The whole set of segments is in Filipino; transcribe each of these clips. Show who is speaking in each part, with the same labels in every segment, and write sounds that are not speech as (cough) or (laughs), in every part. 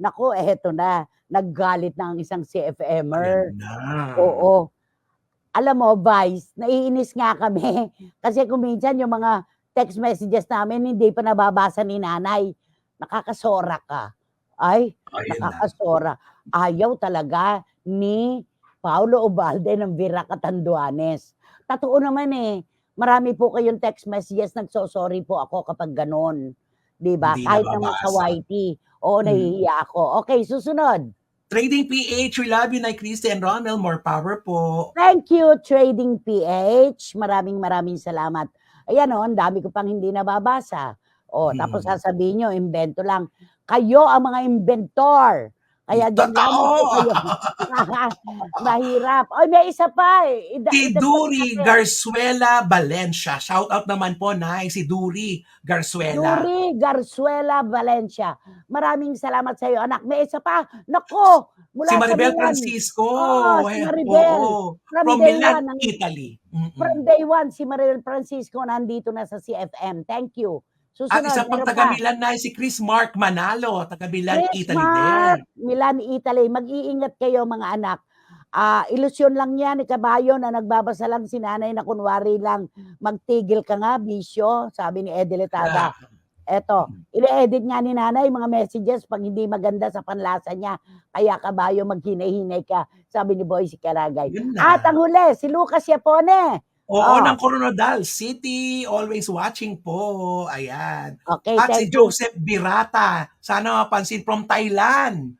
Speaker 1: Naku, eto na. Naggalit na ang isang CFMer.
Speaker 2: Na.
Speaker 1: Oo. Alam mo, Vice, naiinis nga kami. (laughs) Kasi kung minsan yung mga text messages namin, hindi pa nababasa ni nanay. Nakakasora ka. Ay,
Speaker 2: Ayun na.
Speaker 1: nakakasora. Ayaw talaga ni Paulo Ubalde ng Vera Catanduanes. Totoo naman eh. Marami po kayong text messages, nagsosorry po ako kapag ganon. Di ba? Kahit naman sa. YT. Oo,
Speaker 2: Mm.
Speaker 1: nahihiya ako. Okay, susunod.
Speaker 2: Trading PH, we love you, Nay Christy and Romel. More power po.
Speaker 1: Thank you, Trading PH. Maraming maraming salamat. Ayan o, ang dami ko pang hindi nababasa. O, tapos
Speaker 2: Mm.
Speaker 1: sasabihin nyo, invento lang. Kayo ang mga inventor. Kaya dyan lamang po kayo. Mahirap. Oy, may isa pa. eh. Ida-
Speaker 2: Si Duri. Garzuela Valencia. Shout out naman po, Nay. Si Duri Garzuela.
Speaker 1: Duri Garzuela Valencia. Maraming salamat sa iyo, anak. May isa pa. Nako, mula
Speaker 2: Si Maribel
Speaker 1: sa Milan.
Speaker 2: Francisco.
Speaker 1: Oo, si
Speaker 2: Eh,
Speaker 1: Maribel.
Speaker 2: oo.
Speaker 1: From,
Speaker 2: From Milan, Italy. Mm-mm.
Speaker 1: from day one, si Maribel Francisco nandito na sa CFM. Thank you.
Speaker 2: At
Speaker 1: Susunod,
Speaker 2: isa pang
Speaker 1: meron
Speaker 2: taga
Speaker 1: pa.
Speaker 2: Milan na si Chris Mark Manalo, taga Milan,
Speaker 1: Chris
Speaker 2: Italy
Speaker 1: Mark,
Speaker 2: din.
Speaker 1: Milan, Italy. Mag-iingat kayo mga anak. Ah, ilusyon lang yan ni Kabayo na nagbabasa lang si nanay na kunwari lang magtigil ka nga, bisyo, sabi ni Eddie Letada. Eto, ine-edit nga ni nanay mga messages pag hindi maganda sa panlasa niya. Kaya Kabayo maghinay-hinay ka, sabi ni Boy si Karagay. At ang huli, si Lucas Yapone.
Speaker 2: Oo,
Speaker 1: Ah.
Speaker 2: ng Coronadal City. Always watching po. Ayan.
Speaker 1: Okay,
Speaker 2: At si
Speaker 1: you.
Speaker 2: Joseph Birata. Sana mapansin from Thailand.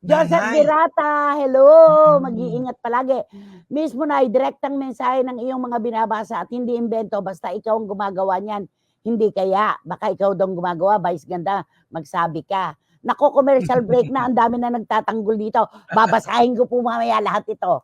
Speaker 1: Joseph
Speaker 2: Nanay.
Speaker 1: Birata, hello!
Speaker 2: Mm.
Speaker 1: Mag-iingat palagi. Mismo na, direktang mensahe ng iyong mga binabasa at hindi invento, basta ikaw ang gumagawa niyan. Hindi kaya, baka ikaw daw gumagawa, vice ganda, magsabi ka. Nako, commercial break na, ang dami na nagtatanggol dito. Babasahin ko po mamaya lahat ito.